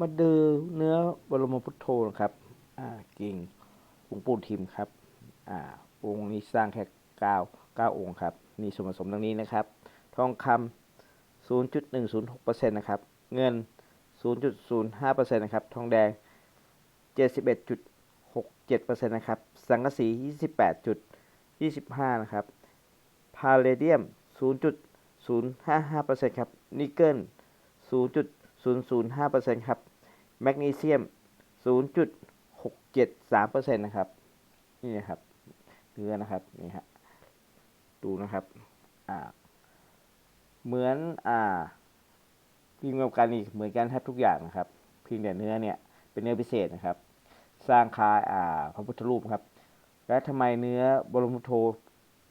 มาดูเนื้อบรมพุทโธนะครับอ่ากิ่งหลวงปู่ทิมครับอ่าองค์นี้สร้างแค่เก้าเก้าองค์ครับ มีส่วนผสมดังนี้นะครับ ทองคำ0.106%นะครับ เงิน0.05%นะครับ ทองแดง71.67%นะครับ สังกะสี28.25นะครับ พาเลเดียม0.055%ครับ นิกเกิล 0.005%ครับ แมกนีเซียม 0.673%นะครับ นี่นะครับ เนื้อนะครับ นี่ฮะ ดูนะครับ อ่า เหมือน อ่าพิมพ์กับการอีกเหมือนกันแทบทุกอย่างนะครับ เพียงแต่เนื้อเนี่ย เป็นเนื้อพิเศษนะครับ สร้างคาอ่า พระพุทธรูปครับ และทำไมเนื้อบรมพุทโธ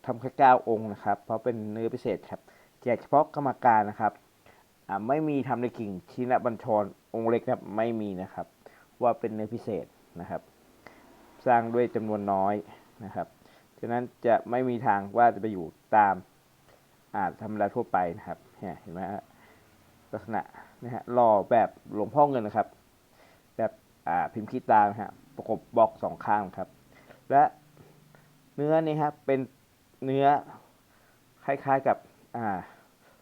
ทำแค่เก้าองค์นะครับ เพราะเป็นเนื้อพิเศษครับแจกเฉพาะกรรมการนะครับ ไม่มีทำในกิ่งชินบัญชรองค์เล็กนะครับไม่มีนะครับ ว่าเป็นเนื้อพิเศษนะครับ สร้างด้วยจำนวนน้อยนะครับฉะนั้นจะไม่มีทางว่าจะไปอยู่ตามอาธรรมดาทั่วไปนะครับเห็นไหมฮะลักษณะนะฮะหล่อแบบหลวงพ่อเงินนะครับ แบบอ่าพิมพ์คีตานะฮะประกบบล็อกสองข้างครับ และเนื้อนี่ครับเป็นเนื้อคล้ายๆกับอ่า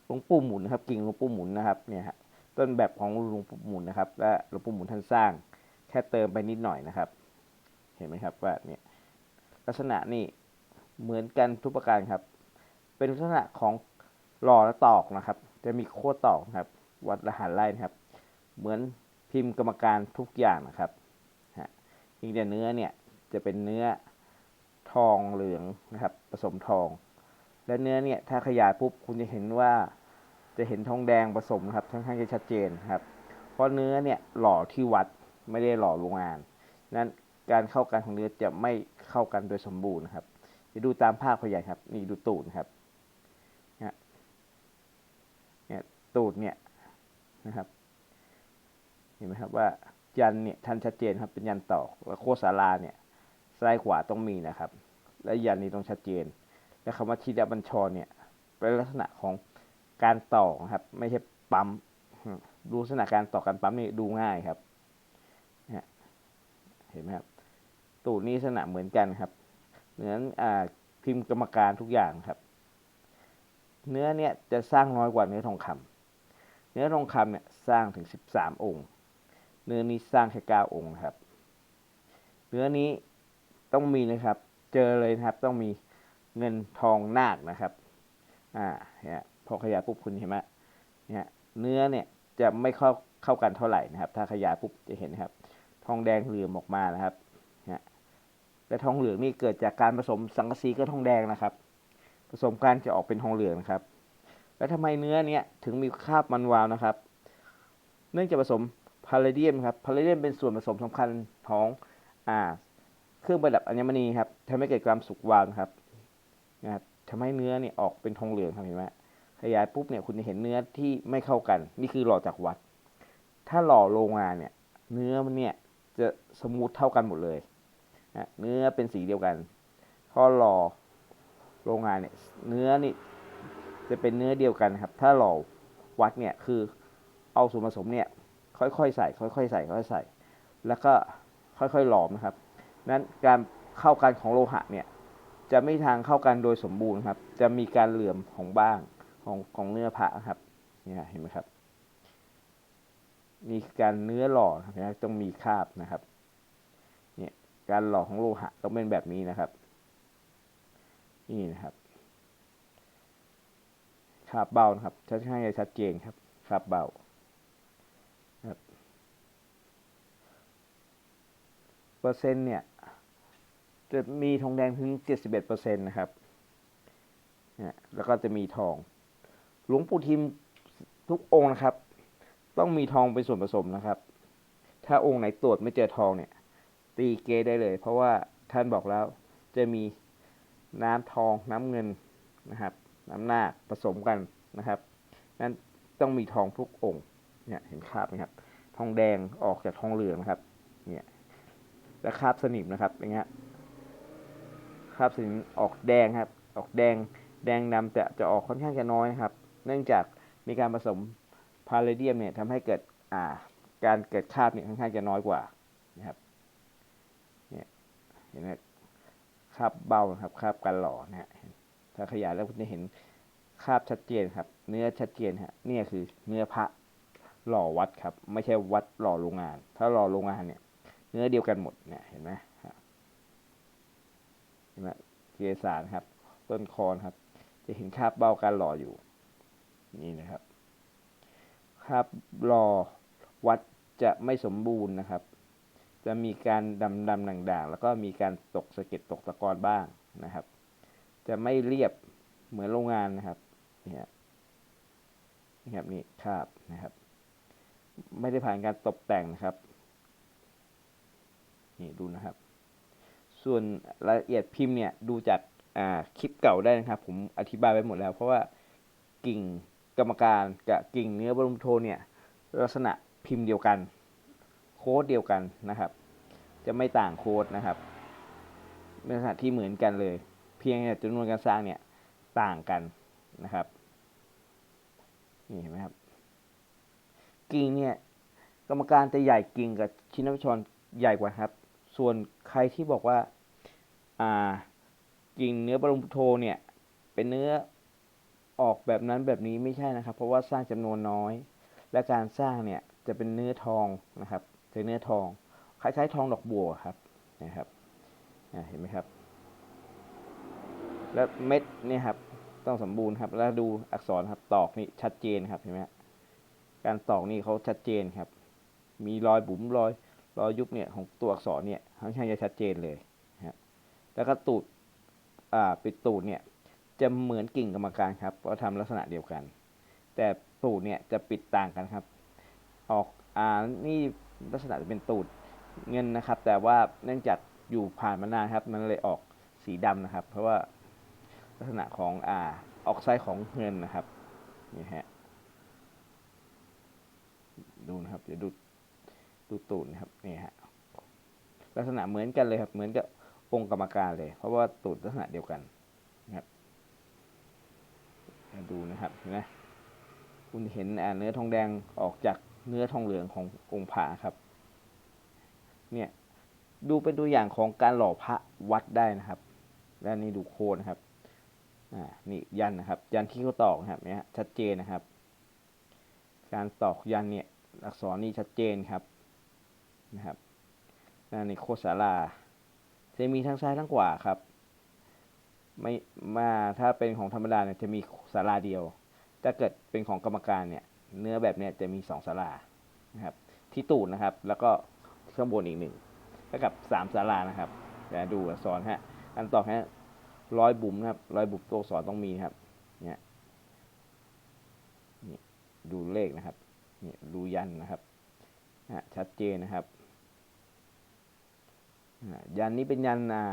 หลวงปู่หมุนครับกิ่งหลวงปู่หมุนนะครับเนี่ยฮะต้นแบบของหลวงปู่หมุนนะครับและหลวงปู่หมุนท่านสร้าง แค่เติมไปนิดหน่อยนะครับ เห็นไหมครับว่าเนี่ยลักษณะนี่เหมือนกันทุกประการครับ เป็นลักษณะของหล่อและตอกนะครับ จะมีโคตรตอกครับ วัดรหัสไล่นะครับ เหมือนพิมพ์กรรมการทุกอย่างนะครับฮะเพียงแต่เนื้อเนี่ยจะเป็นเนื้อทองเหลืองนะครับ ผสมทอง และเนื้อเนี่ยถ้าขยายปุ๊บคุณจะเห็นว่า จะเห็นทองแดงผสมครับค่อนข้างจะชัดเจนครับ เพราะเนื้อเนี่ยหล่อที่วัดไม่ได้หล่อโรงงาน นั้นการเข้ากันของเนื้อจะไม่เข้ากันโดยสมบูรณ์นะครับจะดูตามภาพพยายครับ นี่ดูตูดครับเนี่ยตูดเนี่ยนะครับเห็นไหมครับว่ายันเนี่ยท่านชัดเจนครับเป็นยันตอกแล้วโคสาราเนี่ยซ้ายขวาต้องมีนะครับ และยันนี้ต้องชัดเจน และคำว่าชิดบัญชรเนี่ยเป็นลักษณะของ การต่อครับ ไม่ใช่ปั๊มดูลักษณะการต่อการปั๊มนี่ดูง่ายครับเห็นไหมครับตูดนี้ลักษณะเหมือนกันครับเหมือนอพิมพ์กรรมการทุกอย่างครับ เนื้อเนี่ยจะสร้างน้อยกว่าเนื้อทองคำเนื้อทองคำเนี่ยสร้างถึงสิบสามองค์ เนื้อนี้สร้างแค่เก้าองค์ครับ เนื้อนี้ต้องมีนะครับ เจอเลยนะครับต้องมีเงินทองนาคนะครับ อ่าเนี่ย พอขยายปุ๊บคุณเห็นไหมเนี่ยเนื้อเนี่ยจะไม่เข้าเข้ากันเท่าไหร่นะครับ ถ้าขยายปุ๊บจะเห็นนะครับ ทองแดงเหลือมออกมานะครับและทองเหลืองนี่เกิดจากการผสมสังกะสีกับทองแดงนะครับ ผสมกันจะออกเป็นทองเหลืองนะครับ แล้วทำไมเนื้อเนี้ยถึงมีคราบมันวาวนะครับ เนื่องจากผสมพาเลเดียมครับพาเลเดียมเป็นส่วนผสมสำคัญของอ่าเครื่องประดับอัญมณีครับทำให้เกิดความสุกวาวนะครับนะครับทำให้เนื้อเนี่ยออกเป็นทองเหลืองครับเห็นไหม ขยายปุ๊บเนี่ยคุณจะเห็นเนื้อที่ไม่เข้ากัน นี่คือหล่อจากวัด ถ้าหล่อโรงงานเนี่ยเนื้อมันเนี่ยจะสมูทเท่ากันหมดเลยนะเนื้อเป็นสีเดียวกัน พอหล่อโรงงานเนี่ยเนื้อนี่จะเป็นเนื้อเดียวกันครับ ถ้าหล่อวัดเนี่ยคือเอาส่วนผสมเนี่ยค่อยๆใส่ ค่อยๆใส่ค่อยๆใส่ แล้วก็ค่อยๆหลอมนะครับ นั้นการเข้ากันของโลหะเนี่ยจะไม่ทางเข้ากันโดยสมบูรณ์ครับ จะมีการเหลื่อมของบ้าง ของของเนื้อพระครับเนี่ยเห็นไหมครับ มีการเนื้อหล่อนะครับต้องมีคาบนะครับ เนี่ยการหล่อของโลหะต้องเป็นแบบนี้นะครับนี่นะครับคาบเบานะครับชัดให้ชัดเจนครับคาบเบาครับเปอร์เซ็นต์เนี่ยจะมีทองแดงถึงเจ็ดสิบเอ็ดเปอร์เซ็นต์นะครับ แล้วก็จะมีทอง หลวงปู่ทิมทุกองค์นะครับ ต้องมีทองเป็นส่วนผสมนะครับ ถ้าองค์ไหนตรวจไม่เจอทองเนี่ย ตีเกได้เลย เพราะว่าท่านบอกแล้วจะมีน้ำทองน้ำเงินนะครับ น้ำหน้าคผสมกันนะครับนั้นต้องมีทองทุกองค์เนี่ยเห็นคราบไหมครับ ทองแดงออกจากทองเหลืองนะครับเนี่ยและคราบสนิมนะครับอย่างเงี้ยคราบสนิมออกแดงครับ ออกแดงแดงดำแต่จะออกค่อนข้างจะน้อยนะครับ เนื่องจากมีการผสมพาเลเดียมเนี่ยทำให้เกิดอ่าการเกิดคราบเนี่ยค่อนข้างจะน้อยกว่านะครับเนี่ยเห็นไหมคราบเบานะครับคราบการหล่อนะฮะถ้าขยายแล้วคุณจะเห็นคราบชัดเจนครับ เนื้อชัดเจนฮะเนี่ยคือเนื้อพระหล่อวัดครับ ไม่ใช่วัดหล่อโรงงาน ถ้าหล่อโรงงานเนี่ย เนื้อเดียวกันหมดเนี่ยเห็นไหมครับเห็นไหมเกสารครับ ต้นคอนครับ จะเห็นคราบเบ้าการหล่ออยู่ นี่นะครับ คาบหล่อวัดจะไม่สมบูรณ์นะครับ จะมีการดำดำด่างๆ แล้วก็มีการตกสะเก็ดตกตะกอนบ้างนะครับ จะไม่เรียบเหมือนโรงงานนะครับนี่ฮะนี่ครับนี่คาบนะครับ ไม่ได้ผ่านการตกแต่งนะครับนี่ดูนะครับ ส่วนรายละเอียดพิมพ์เนี่ยดูจากคลิปเก่าได้นะครับ ผมอธิบายไปหมดแล้ว เพราะว่ากิ่ง กรรมการกับกิ่งเนื้อบรมโทเนี่ยลักษณะพิมพ์เดียวกัน โค้ดเดียวกันนะครับ จะไม่ต่างโค้ดนะครับลักษณะที่เหมือนกันเลย เพียงแต่จำนวนการสร้างเนี่ยต่างกันนะครับนี่เห็นไหมครับ กิ่งเนี่ยกรรมการจะใหญ่กิ่งกับชินวชรใหญ่กว่าครับ ส่วนใครที่บอกว่า อ่า กิ่งเนื้อบรมโทเนี่ย เป็นเนื้อ ออกแบบนั้นแบบนี้ไม่ใช่นะครับ เพราะว่าสร้างจำนวนน้อย และการสร้างเนี่ยจะเป็นเนื้อทองนะครับเป็นเนื้อทองคล้ายๆทองดอกบัวครับนะครับเห็นไหมครับ แล้วเม็ดเนี่ยครับต้องสมบูรณ์ครับ แล้วดูอักษรครับตอกนี่ชัดเจนครับเห็นไหมการตอกนี่เขาชัดเจนครับ มีรอยบุ๋มรอยรอยยุบเนี่ยของตัวอักษรเนี่ยค่อนข้างจะชัดเจนเลยนะครับแล้วก็ตูดอ่าปิดตูดเนี่ย จะเหมือนกิ่งกรรมการครับ เพราะทำลักษณะเดียวกัน แต่ตูดเนี่ยจะปิดต่างกันครับ ออกอ่านี่ลักษณะจะเป็นตูดเงินนะครับ แต่ว่าเนื่องจากอยู่ผ่านมานานครับ มันเลยออกสีดำนะครับ เพราะว่าลักษณะของอ่าออกไซด์ของเงินนะครับนี่ฮะดูนะครับเดี๋ยวดูดูตูดนะครับนี่ฮะลักษณะเหมือนกันเลยครับ เหมือนกับองค์กรรมการเลย เพราะว่าตูดลักษณะเดียวกัน ดูนะครับเห็นไหมคุณเห็นเนื้อทองแดงออกจากเนื้อทองเหลืองขององค์พระครับ เนี่ยดูเป็นตัวอย่างของการหล่อพระวัดได้นะครับ และนี่ดูโคนนะครับอ่านี่ยันนะครับ ยันที่เขาตอกนะครับเนี่ยชัดเจนนะครับ การตอกยันเนี่ยอักษรนี่ชัดเจนครับนะครับนั่นนี่โคตรสาราจะมีทั้งซ้ายทั้งขวาครับ ไม่มาถ้าเป็นของธรรมดาเนี่ยจะมีสาราเดียว ถ้าเกิดเป็นของกรรมการเนี่ย เนื้อแบบเนี้ยจะมีสองสารานะครับ ที่ตูดนะครับ แล้วก็ข้างบนอีกหนึ่งเท่ากับสามสารานะครับเดี๋ยวดูอักษรฮะการตอฮะร้อยบุ๋มนะครับร้อยบุ๋มตัวอักษรต้องมีครับ เนี่ยนี่ดูเลขนะครับนี่ดูยันนะครับนะฮะชัดเจนนะครับอ่ายันนี้เป็นยันอ่า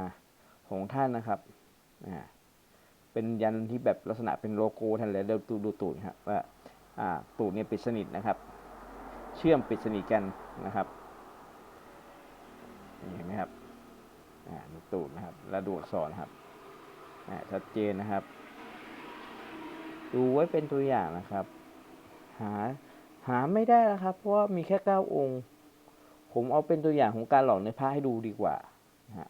ของท่านนะครับ อ่าเป็นยันที่แบบลักษณะเป็นโลโก้ท่านเลยเดี๋ยวดูดูตูดครับว่าอ่าตูดเนี่ยปิดสนิทนะครับ เชื่อมปิดสนิทกันนะครับเห็นไหมครับอ่าดูตูดนะครับแล้วดูอักษรนะครับอ่าชัดเจนนะครับ ดูไว้เป็นตัวอย่างนะครับ หาหาไม่ได้นะครับ เพราะว่ามีแค่เก้าองค์ ผมเอาเป็นตัวอย่างของการหลอกในพระให้ดูดีกว่านะฮะ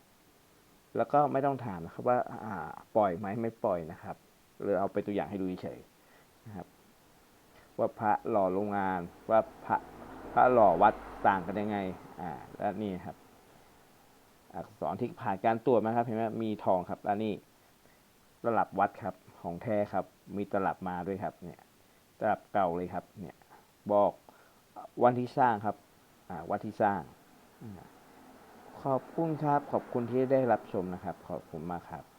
แล้วก็ไม่ต้องถามนะครับว่าาปล่อยไหมไม่ปล่อยนะครับหรือเอาไปตัวอย่างให้ดูเฉยนะครับ ว่าพระหล่อโรงงานว่าพระพระหล่อวัดต่างกันยังไงอ่าและนี่ครับอักษรที่ผ่านการตรวจมาครับเห็นไหมมีทองครับและนี่ตลับวัดครับของแท้ครับ มีตลับมาด้วยครับเนี่ยตลับเก่าเลยครับเนี่ยบอกวันที่สร้างครับอ่าวันที่สร้างอ่า ขอบคุณครับ ขอบคุณที่ได้รับชมนะครับ ขอบคุณมากครับ